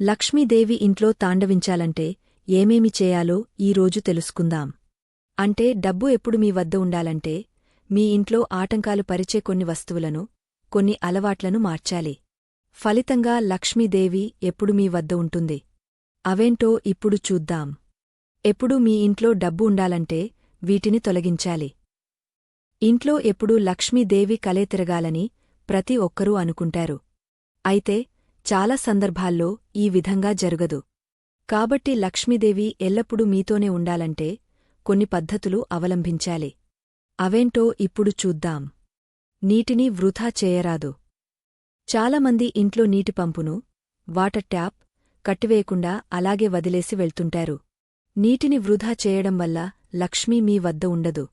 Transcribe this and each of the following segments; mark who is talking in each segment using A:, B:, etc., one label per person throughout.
A: లక్ష్మీదేవి ఇంట్లో తాండవించాలంటే ఏమేమి చేయాలో ఈరోజు తెలుసుకుందాం. అంటే డబ్బు ఎప్పుడు మీ వద్ద ఉండాలంటే మీ ఇంట్లో ఆటంకాలు పరిచే కొన్ని వస్తువులను కొన్ని అలవాట్లను మార్చాలి. ఫలితంగా లక్ష్మీదేవి ఎప్పుడు మీ వద్ద ఉంటుంది? అవేంటో ఇప్పుడు చూద్దాం. ఎప్పుడు మీ ఇంట్లో డబ్బు ఉండాలంటే వీటిని తొలగించాలి. ఇంట్లో ఎప్పుడూ లక్ష్మీదేవి కలే తిరగాలని ప్రతి ఒక్కరూ అనుకుంటారు. అయితే చాలా సందర్భాల్లో ఈ విధంగా జరగదు. కాబట్టి లక్ష్మీదేవి ఎల్లప్పుడూ మీతోనే ఉండాలంటే కొన్ని పద్ధతులు అవలంబించాలి అవేంటో ఇప్పుడు చూద్దాం. నీటిని వృధా చేయరాదు. చాలామంది ఇంట్లో నీటి పంపును వాటర్ ట్యాప్ కట్టివేయకుండా అలాగే వదిలేసి వెళ్తుంటారు. నీటిని వృధా చేయడం వల్ల లక్ష్మీ మీ వద్ద ఉండదు.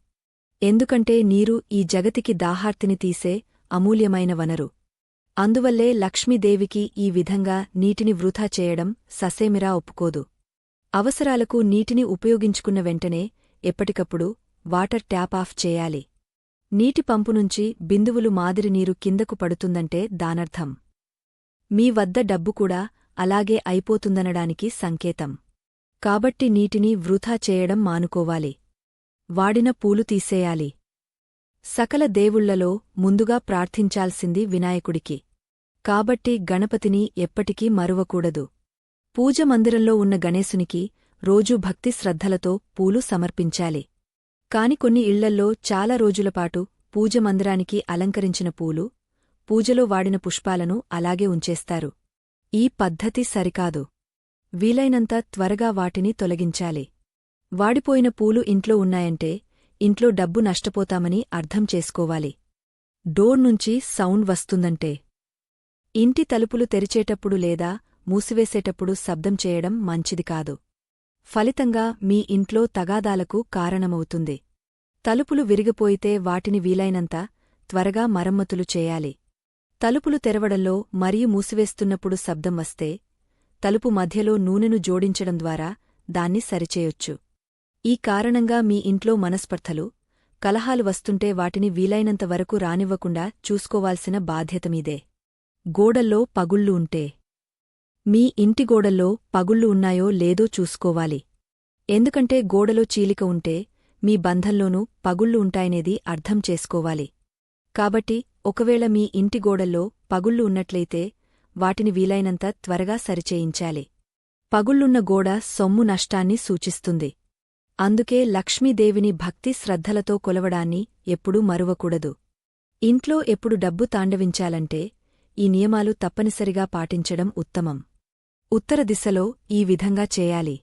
A: ఎందుకంటే నీరు ఈ జగతికి దాహార్తిని తీసే అమూల్యమైన వనరు. అందువల్లే లక్ష్మీదేవికి ఈ విధంగా నీటిని వృధా చేయడం ససేమిరా ఒప్పుకోదు. అవసరాలకు నీటిని ఉపయోగించుకున్న వెంటనే ఎప్పటికప్పుడు వాటర్ ట్యాప్ ఆఫ్ చేయాలి. నీటి పంపునుంచి బిందువులు మాదిరి నీరు కిందకు పడుతుందంటే దానర్థం. మీ వద్ద డబ్బు కూడా అలాగే అయిపోతుందనడానికి సంకేతం. కాబట్టి నీటిని వృధా చేయడం మానుకోవాలి. వాడిన పూలు తీసేయాలి. సకల దేవుళ్ళలో ముందుగా ప్రార్థించాల్సింది వినాయకుడికి. కాబట్టి గణపతిని ఎప్పటికీ మరువకూడదు. పూజ మందిరంలో ఉన్న గణేశునికి రోజూ భక్తి శ్రద్ధలతో పూలు సమర్పించాలి. కాని కొన్ని ఇళ్ళల్లో చాలా రోజులపాటు పూజ మందిరానికి అలంకరించిన పూలు పూజలో వాడిన పుష్పాలను అలాగే ఉంచేస్తారు. ఈ పద్ధతి సరికాదు. వీలైనంత త్వరగా వాటిని తొలగించాలి. వాడిపోయిన పూలు ఇంట్లో ఉన్నాయంటే ఇంట్లో డబ్బు నష్టపోతామని అర్థం చేసుకోవాలి. డోర్ నుంచి సౌండ్ వస్తుందంటే ఇంటి తలుపులు తెరిచేటప్పుడు లేదా మూసివేసేటప్పుడు శబ్దం చేయడం మంచిది కాదు. ఫలితంగా మీ ఇంట్లో తగాదాలకు కారణమవుతుంది. తలుపులు విరిగిపోయితే వాటిని వీలైనంత త్వరగా మరమ్మతులు చేయాలి. తలుపులు తెరవడంలో మరియు మూసివేస్తున్నప్పుడు శబ్దం వస్తే తలుపు మధ్యలో నూనెను జోడించడం ద్వారా దాన్ని సరిచేయొచ్చు. ఈ కారణంగా మీ ఇంట్లో మనస్పర్ధలు కలహాలు వస్తుంటే వాటిని వీలైనంత వరకు రానివ్వకుండా చూసుకోవాల్సిన బాధ్యతమీదే గోడల్లో పగుళ్ళు ఉంటే. మీ ఇంటి గోడల్లో పగుళ్ళు ఉన్నాయో లేదో చూసుకోవాలి. ఎందుకంటే గోడలో చీలిక ఉంటే మీ బంధంలోనూ పగుళ్ళు ఉంటాయనేది అర్థం చేసుకోవాలి. కాబట్టి ఒకవేళ మీ ఇంటి గోడల్లో పగుళ్ళు ఉన్నట్లయితే వాటిని వీలైనంత త్వరగా సరిచేయించాలి. పగుళ్ళున్న గోడ సొమ్ము నష్టాన్ని సూచిస్తుంది. అందుకే లక్ష్మీదేవిని భక్తి శ్రద్ధలతో కొలవడాన్ని ఎప్పుడూ మరువకూడదు. ఇంట్లో ఎప్పుడు డబ్బు తాండవించాలంటే ఈ నియమాలు తప్పనిసరిగా పాటించడం ఉత్తమం. ఉత్తర దిశలో ఈ విధంగా చేయాలి.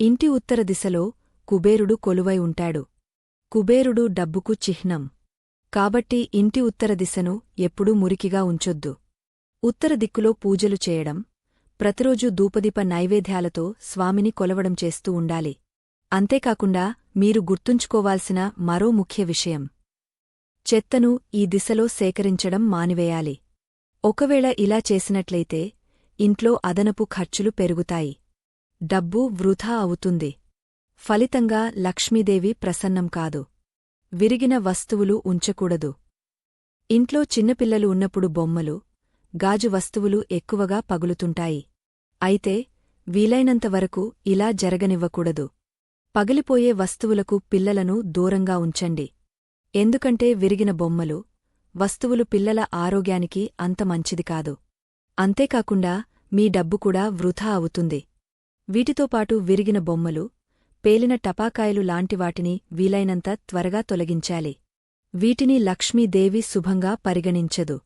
A: ఇంటి ఉత్తర దిశలో కుబేరుడు కొలువై ఉంటాడు. కుబేరుడు డబ్బుకు చిహ్నం. కాబట్టి ఇంటి ఉత్తర దిశను ఎప్పుడూ మురికిగా ఉంచొద్దు. ఉత్తర దిక్కులో పూజలు చేయడం. ప్రతిరోజూ దూపదీప నైవేద్యాలతో స్వామిని కొలవడం చేస్తూ ఉండాలి. అంతేకాకుండా మీరు గుర్తుంచుకోవాల్సిన మరో ముఖ్య విషయం. చెత్తను ఈ దిశలో సేకరించడం మానివేయాలి. ఒకవేళ ఇలా చేసినట్లయితే ఇంట్లో అదనపు ఖర్చులు పెరుగుతాయి. డబ్బు వృధా అవుతుంది. ఫలితంగా లక్ష్మీదేవి ప్రసన్నం కాదు. విరిగిన వస్తువులు ఉంచకూడదు. ఇంట్లో చిన్నపిల్లలు ఉన్నప్పుడు బొమ్మలు గాజు వస్తువులు ఎక్కువగా పగులుతుంటాయి. అయితే వీలైనంతవరకు ఇలా జరగనివ్వకూడదు. పగిలిపోయే వస్తువులకు పిల్లలను దూరంగా ఉంచండి. ఎందుకంటే విరిగిన బొమ్మలు వస్తువులు పిల్లల ఆరోగ్యానికి అంత మంచిది కాదు. అంతేకాకుండా మీ డబ్బు కూడా వృధా అవుతుంది. వీటితోపాటు విరిగిన బొమ్మలు పేలిన టపాకాయలు లాంటివాటిని వీలైనంత త్వరగా తొలగించాలి. వీటిని లక్ష్మీదేవి శుభంగా పరిగణించదు.